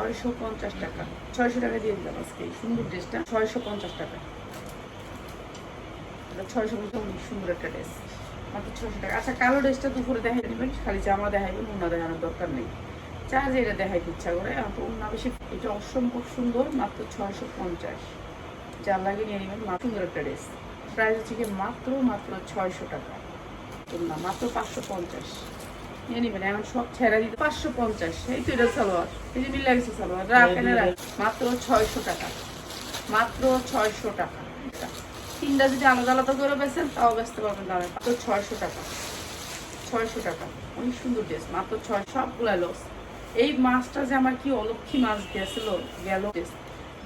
ছয়শো পঞ্চাশ টাকা। ছয়শো টাকা দিয়ে দিলাম আজকে সুন্দর ড্রেসটা। ছয়শো পঞ্চাশ টাকা। ছয়শো পঞ্চাশ সুন্দর একটা ড্রেস। মাত্র ছয়শো টাকা। আচ্ছা কালো ড্রেসটা দুপুরে দেখাই দেবেন, খালি জামা দেখাইবেন উন্না দেখানোর দরকার নেই। চা যে এটা দেখাইতে ইচ্ছা করে আমার তো উন্না বেশি, এটা অসম্ভব সুন্দর, মাত্র ছয়শো পঞ্চাশ। যার লাগে নিয়ে নেবেন, মাত্র সুন্দর একটা ড্রেস। প্রাইস হচ্ছে মাত্র মাত্র ছয়শো টাকা। না মাত্র পাঁচশো পঞ্চাশ। এই মাছটা যে আমার কি অলক্ষী মাছ গেছিল, গেল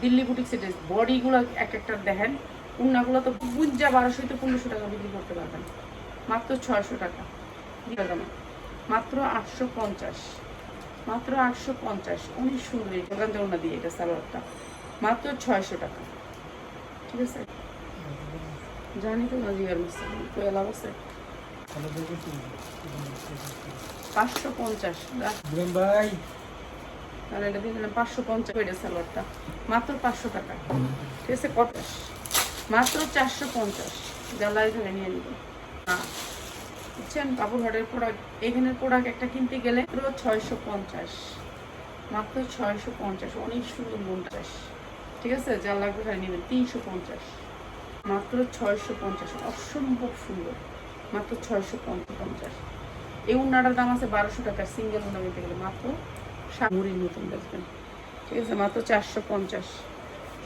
দিল্লি বুটিক্সের ড্রেস বডিগুলো এক একটা দেখেন। উন্নাগুলো তো গুঞ্জা বারোশো তো পনেরোশো টাকা বিক্রি করতে পারবেন। মাত্র ছয়শো টাকা। মাত্র আটশো পঞ্চাশ। মাত্র আটশো পঞ্চাশ। অনেক সুন্দর দোকান দিয়ে এটা সালোয়ারটা। মাত্র ছয়শো টাকা। ঠিক আছে? জানি তো না জিয়ার মিস্ত্রি কয়ে লাভ আছে? পাঁচশো পঞ্চাশ। ভাই। তাহলে এটা দিয়ে দিলাম পাঁচশো পঞ্চাশ এটা সালোয়ারটা। মাত্র পাঁচশো টাকা। ঠিক আছে? পঞ্চাশ মাত্র চারশো পঞ্চাশ। জ্বালাই ধরে নিয়ে নিব। না বুঝছেন হাটের প্রোডাক্ট এখানের প্রোডাক্ট একটা কিনতে গেলে ছয়শো পঞ্চাশ। মাত্র ছয়শো পঞ্চাশ, অনেক সুন্দর পঞ্চাশ ঠিক আছে? যা লাগবে তাই নেবেন, তিনশো পঞ্চাশ। মাত্র ছয়শো পঞ্চাশ, অসম্ভব সুন্দর। মাত্র ছয়শো পঞ্চাশ। এই উন্নাটার দাম আছে বারোশো টাকা সিঙ্গেল উন্না নিতে গেলে মাত্র মুড়ির মতন দেখবেন ঠিক আছে? মাত্র চারশো পঞ্চাশ।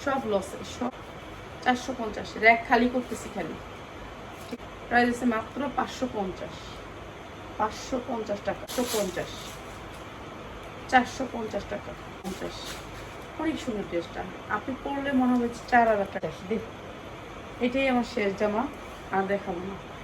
সব লসে সব চারশো পঞ্চাশ। র্যাক খালি করতেছি খালি। প্রাইস আছে মাত্র পাঁচশো পঞ্চাশ। পাঁচশো পঞ্চাশ টাকা একশো পঞ্চাশ। চারশো পঞ্চাশ টাকা, পঞ্চাশ। অনেক সুন্দর ড্রেসটা। আপনি পড়লে মনে হবে চার হাজার টাকা। দেখ। এটাই আমার শেষ জামা, আর দেখাবো না।